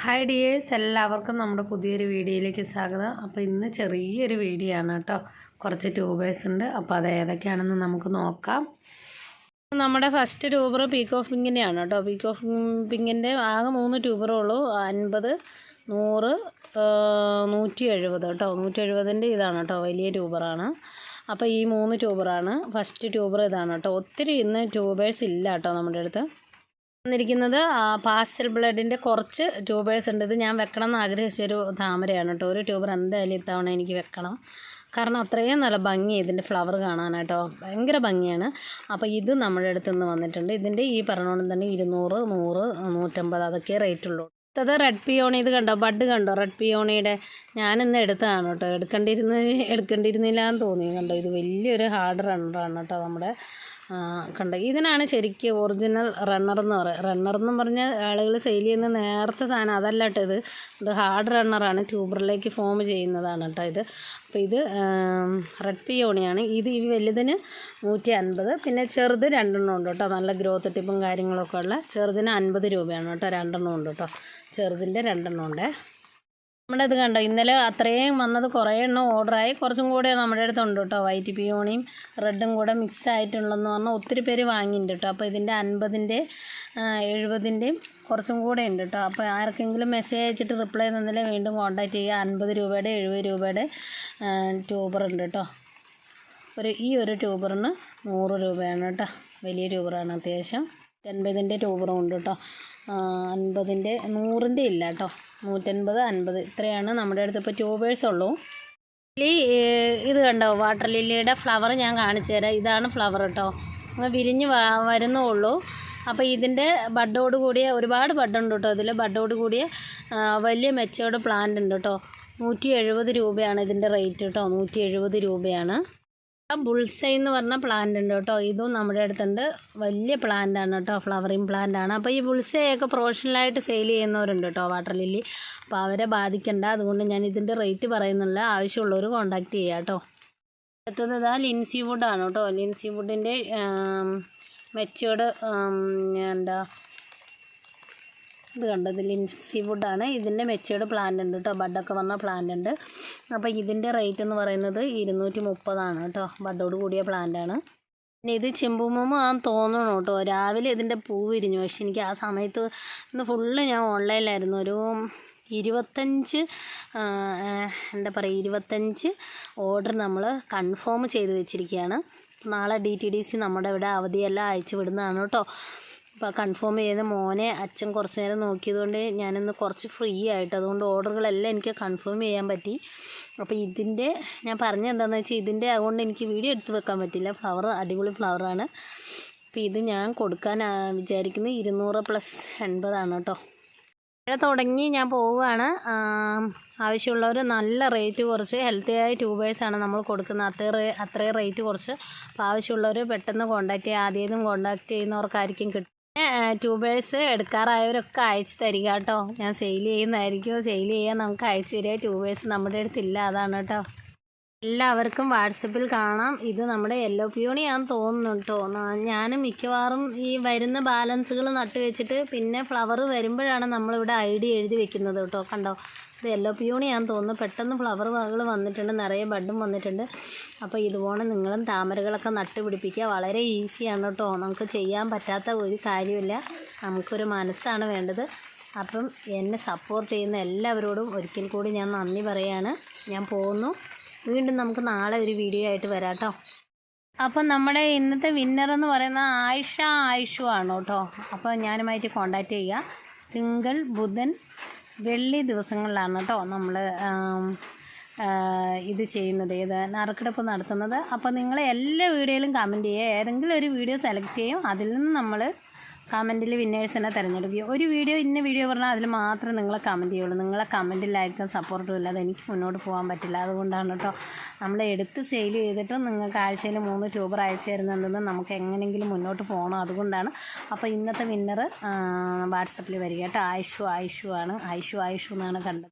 Hi dears എല്ലാവർക്കും നമ്മുടെ പുതിയൊരു വീഡിയോയിലേക്ക് സ്വാഗതം. അപ്പോൾ ഇന്ന് ചെറിയൊരു വീഡിയോ ആണ് കേട്ടോ. കുറച്ച് ട്യൂബേഴ്സ് ഉണ്ട്. അപ്പോൾ അത് ഏതൊക്കെയാണെന്ന് നമുക്ക് നോക്കാം. നമ്മുടെ ഫസ്റ്റ് ട്യൂബർ പീക്ക് ഓഫ് പിങ്കിന്റെയാണ് കേട്ടോ. പീക്ക് ഓഫ് പിങ്ങിന്റെ ആകെ മൂന്ന് ട്യൂബറേ ഉള്ളൂ. അൻപത് നൂറ് നൂറ്റി എഴുപത് കേട്ടോ. നൂറ്റി എഴുപതിന്റെ ഇതാണ് കേട്ടോ. വലിയ ട്യൂബറാണ്. അപ്പോൾ ഈ മൂന്ന് ട്യൂബറാണ്. ഫസ്റ്റ് ട്യൂബർ ഇതാണ് കേട്ടോ. ഒത്തിരി ഇന്ന് ട്യൂബേഴ്സ് ഇല്ല കേട്ടോ നമ്മുടെ അടുത്ത്. വന്നിരിക്കുന്നത് പാസ്റ്റൽ ബ്ലഡിന്റെ കുറച്ച് ട്യൂബേഴ്സ് ഉണ്ട്. ഇത് ഞാൻ വെക്കണം എന്ന് ആഗ്രഹിച്ചൊരു താമരയാണ് കേട്ടോ. ഒരു ട്യൂബർ എന്തായാലും ഇത്തവണ എനിക്ക് വെക്കണം. കാരണം അത്രയും നല്ല ഭംഗി ഇതിന്റെ ഫ്ലവർ കാണാനായിട്ടോ. ഭയങ്കര ഭംഗിയാണ്. അപ്പോൾ ഇത് നമ്മുടെ അടുത്ത് നിന്ന് വന്നിട്ടുണ്ട്. ഇതിന്റെ ഈ പറഞ്ഞോണം തന്നെ ഇരുന്നൂറ് നൂറ് നൂറ്റമ്പത് അതൊക്കെ റേറ്റ് ഉള്ളൂ. അടുത്തത് റെഡ് പിയോണി ഇത് കണ്ടോ? ബഡ് കണ്ടോ? റെഡ് പിയോണിയുടെ ഞാനിന്ന് എടുത്തതാണ് കേട്ടോ. എടുക്കേണ്ടിരുന്ന എടുക്കേണ്ടിരുന്നില്ല എന്ന് തോന്നി. കണ്ടോ? ഇത് വലിയൊരു ഹാർഡ് റണ്ണറാണ് കേട്ടോ നമ്മുടെ കണ്ടോ? ഇതിനാണ് ശരിക്കും ഒറിജിനൽ റണ്ണർ എന്ന് പറയുക റണ്ണർ എന്ന് പറഞ്ഞാൽ ആളുകൾ സെയിൽ ചെയ്യുന്ന നേരത്തെ സാധനം അതല്ല ഇത്. ഇത് ഹാർഡ് റണ്ണറാണ് ട്യൂബറിലേക്ക് ഫോം ചെയ്യുന്നതാണ് കേട്ടോ ഇത്. അപ്പോൾ ഇത് റെഡ് പിയോണിയാണ് ഇത് ഈ വലുതിന് നൂറ്റി അൻപത് പിന്നെ ചെറുത് രണ്ടെണ്ണം ഉണ്ട് കേട്ടോ. നല്ല ഗ്രോത്ത് ടിപ്പും കാര്യങ്ങളൊക്കെ ഉള്ള. ചെറുതിന് അൻപത് രൂപയാണ് കേട്ടോ. രണ്ടെണ്ണം ഉണ്ട് കേട്ടോ. ചെറുതിന്റെ രണ്ടെണ്ണം ഉണ്ടേ. നമ്മുടെ ഇത് കണ്ടോ? ഇന്നലെ അത്രയും വന്നത് കുറേ എണ്ണം ഓർഡറായി കുറച്ചും കൂടെ നമ്മുടെ അടുത്തുണ്ട് കേട്ടോ. വൈറ്റ് പിയോണിയും റെഡും കൂടെ മിക്സ് ആയിട്ടുള്ളതെന്ന് പറഞ്ഞാൽ ഒത്തിരി പേര് വാങ്ങിയിട്ടുണ്ട് കേട്ടോ. അപ്പോൾ ഇതിന്റെ അൻപതിന്റെ എഴുപതിന്റെയും കുറച്ചും കൂടെ ഉണ്ട് കേട്ടോ. അപ്പോൾ ആർക്കെങ്കിലും മെസ്സേജ് അയച്ചിട്ട് റിപ്ലൈ തന്നില്ലേ വീണ്ടും കോൺടാക്റ്റ് ചെയ്യുക. അൻപത് രൂപയുടെ എഴുപത് രൂപയുടെ ട്യൂബർ ഉണ്ട് കേട്ടോ. ഒരു ഈ ഒരു ട്യൂബറിന് നൂറ് രൂപയാണ് കേട്ടോ. വലിയ ട്യൂബറാണ് അത്യാവശ്യം. എൺപതിന്റെ ട്യൂബറും ഉണ്ട് കേട്ടോ അൻപതിന്റെ നൂറിന്റെ ഇല്ല കേട്ടോ നൂറ്റൻപത് അൻപത് ഇത്രയാണ് നമ്മുടെ അടുത്ത് ഇപ്പോൾ ട്യൂബേഴ്സ് ഉള്ളൂ. ലില്ലി ഇത് കണ്ടോ? വാട്ടർ ലില്ലിയുടെ ഫ്ലവർ ഞാൻ കാണിച്ചു തരാം. ഇതാണ് ഫ്ലവർ കേട്ടോ അങ്ങ് വിരിഞ്ഞ് വരുന്നുള്ളൂ. അപ്പോൾ ഇതിന്റെ ബഡോട് കൂടിയ ഒരുപാട് ബഡുണ്ട് കേട്ടോ ഇതിൽ ബഡോട് കൂടിയ വലിയ മെച്ചോട് പ്ലാന്റ് ഉണ്ട് കേട്ടോ നൂറ്റി എഴുപത് രൂപയാണ് ഇതിന്റെ റേറ്റ് കേട്ടോ നൂറ്റി എഴുപത് രൂപയാണ്. ബുൾസൈ എന്ന് പറഞ്ഞ പ്ലാന്റ് ഉണ്ട് കേട്ടോ. ഇതും നമ്മുടെ അടുത്തുണ്ട്. വലിയ പ്ലാന്റ് ആണ് കേട്ടോ. ഫ്ലവറിങ് പ്ലാന്റ് ആണ്. അപ്പോൾ ഈ ബുൾസൈയൊക്കെ പ്രൊഫഷണലായിട്ട് സെയിൽ ചെയ്യുന്നവരുണ്ട് കേട്ടോ വാട്ടർ ലില്ലി അപ്പോൾ അവരെ ബാധിക്കണ്ട. അതുകൊണ്ട് ഞാൻ ഇതിന്റെ റേറ്റ് പറയുന്നില്ല. ആവശ്യമുള്ളവർ കോൺടാക്റ്റ് ചെയ്യുക കേട്ടോ. അടുത്തത് ഇതാ ലിൻസി വുഡാണ് കേട്ടോ. ലിൻസി വുഡിന്റെ മെച്ചോർഡ് എന്താ ഇത് കണ്ടത് ലിൻസി വുഡാണ് ഇതിന്റെ മെച്ചേർഡ് പ്ലാന്റ് ഉണ്ട് കേട്ടോ ബഡൊക്കെ വന്ന പ്ലാന്റ് ഉണ്ട്. അപ്പോൾ ഇതിന്റെ റേറ്റ് എന്ന് പറയുന്നത് ഇരുന്നൂറ്റി മുപ്പതാണ് കേട്ടോ ബഡോട് കൂടിയ പ്ലാന്റാണ് പിന്നെ ഇത് ചെമ്പുമോ ആ തോന്നണം കേട്ടോ രാവിലെ ഇതിന്റെ പൂ വിരിഞ്ഞു. പക്ഷെ എനിക്ക് ആ സമയത്ത് ഇന്ന് ഫുള്ള് ഞാൻ ഓൺലൈനിലായിരുന്നു ഒരു ഇരുപത്തഞ്ച് എന്താ പറയുക ഇരുപത്തഞ്ച് ഓർഡർ നമ്മൾ കൺഫേം ചെയ്ത് വെച്ചിരിക്കുകയാണ്. നാളെ ഡി ടി ഡി സി നമ്മുടെ ഇവിടെ അവധിയെല്ലാം അയച്ചു വിടുന്നതാണ് കേട്ടോ അപ്പോൾ കൺഫേം ചെയ്ത് മോനെ അച്ഛൻ കുറച്ച് നേരം നോക്കിയതുകൊണ്ട് ഞാനിന്ന് കുറച്ച് ഫ്രീ ആയിട്ട്. അതുകൊണ്ട് ഓർഡറുകളെല്ലാം എനിക്ക് കൺഫേം ചെയ്യാൻ പറ്റി. അപ്പോൾ ഇതിന്റെ ഞാൻ പറഞ്ഞത് എന്താണെന്ന് വെച്ചാൽ ഇതിന്റെ അതുകൊണ്ട് എനിക്ക് വീഡിയോ എടുത്ത് വെക്കാൻ പറ്റില്ല. ഫ്ലവർ അടിപൊളി ഫ്ലവറാണ് അപ്പോൾ ഇത് ഞാൻ കൊടുക്കാൻ വിചാരിക്കുന്നത് ഇരുന്നൂറ് പ്ലസ് എൺപതാണ് കേട്ടോ. മഴ തുടങ്ങി ഞാൻ പോവുകയാണ്. ആവശ്യമുള്ളവർ നല്ല റേറ്റ് കുറച്ച് ഹെൽത്തി ആയ ട്യൂബേഴ്സാണ് നമ്മൾ കൊടുക്കുന്നത്. അത്ര അത്രയും റേറ്റ് കുറച്ച്. അപ്പോൾ ആവശ്യമുള്ളവർ പെട്ടെന്ന് കോൺടാക്ട് ചെയ്യുക. ആദ്യം കോൺടാക്ട് ചെയ്യുന്നവർക്കായിരിക്കും കിട്ടും ട്യൂബേഴ്സ് എടുക്കാറായവരൊക്കെ അയച്ചു തരിക കേട്ടോ. ഞാൻ സെയിൽ ചെയ്യുന്നതായിരിക്കും. സെയിൽ ചെയ്യാൻ നമുക്ക് അയച്ചു തരിക. ട്യൂബേഴ്സ് നമ്മുടെ അടുത്തില്ല അതാണ് കേട്ടോ. എല്ലാവർക്കും വാട്സപ്പിൽ കാണാം. ഇത് നമ്മുടെ യെല്ലോ പ്യൂണിയാന്ന് തോന്നുന്നു കേട്ടോ ഞാൻ മിക്കവാറും ഈ വരുന്ന ബാലൻസുകൾ നട്ട് വെച്ചിട്ട് പിന്നെ ഫ്ലവർ വരുമ്പോഴാണ് നമ്മളിവിടെ ഐ ഡി എഴുതി വെക്കുന്നത് കേട്ടോ കണ്ടോ? ഇത് യെല്ലോ പ്യൂണിയാന്ന് തോന്നുന്നു. പെട്ടെന്ന് ഫ്ലവർ വകൾ വന്നിട്ടുണ്ട്. നിറയെ ബഡും വന്നിട്ടുണ്ട്. അപ്പോൾ ഇതുപോലെ നിങ്ങളും താമരകളൊക്കെ നട്ട് പിടിപ്പിക്കുക വളരെ ഈസിയാണ് കേട്ടോ നമുക്ക് ചെയ്യാൻ പറ്റാത്ത ഒരു കാര്യമില്ല. നമുക്കൊരു മനസ്സാണ് വേണ്ടത്. അപ്പം എന്നെ സപ്പോർട്ട് ചെയ്യുന്ന എല്ലാവരോടും ഒരിക്കൽ കൂടി ഞാൻ നന്ദി പറയാണ്. ഞാൻ പോകുന്നു വീണ്ടും നമുക്ക് നാളെ ഒരു വീഡിയോ ആയിട്ട് വരാം കേട്ടോ അപ്പം നമ്മുടെ ഇന്നത്തെ വിന്നർ എന്ന് പറയുന്ന ആയിഷ ആയിഷു ആണ് കേട്ടോ അപ്പോൾ ഞാനുമായിട്ട് കോണ്ടാക്ട് ചെയ്യുക തിങ്കൾ ബുധൻ വെള്ളി ദിവസങ്ങളിലാണ് കേട്ടോ നമ്മൾ ഇത് ചെയ്യുന്നത്. ഏത് നറുക്കെടുപ്പ് നടത്തുന്നത്. അപ്പോൾ നിങ്ങൾ എല്ലാ വീഡിയോയിലും കമന്റ് ചെയ്യുക. ഏതെങ്കിലും ഒരു വീഡിയോ സെലക്ട് ചെയ്യും. അതിൽ നിന്ന് നമ്മൾ കമന്റിൽ വിന്നേഴ്സിനെ തിരഞ്ഞെടുക്കുകയോ ഒരു വീഡിയോ ഇന്ന വീഡിയോ പറഞ്ഞാൽ അതിൽ മാത്രമേ നിങ്ങൾ കമന്റ് ചെയ്യുള്ളൂ. നിങ്ങളെ കമന്റിലായിരിക്കും സപ്പോർട്ടും ഇല്ലാതെ എനിക്ക് മുന്നോട്ട് പോകാൻ പറ്റില്ല. അതുകൊണ്ടാണ് കേട്ടോ നമ്മൾ എടുത്ത് സെയിൽ ചെയ്തിട്ട് നിങ്ങൾക്ക് ആഴ്ചയിൽ മൂന്ന് ട്യൂബർ അയച്ചു തരുന്നുണ്ടെന്ന് നമുക്ക് എങ്ങനെയെങ്കിലും മുന്നോട്ട് പോകണം അതുകൊണ്ടാണ് അപ്പോൾ ഇന്നത്തെ വിന്നർ വാട്സപ്പിൽ വരിക. കേട്ടോ ആയിഷു ആയിഷു ആണ്. ആയിഷു ആയിഷു എന്നാണ് കണ്ടത്.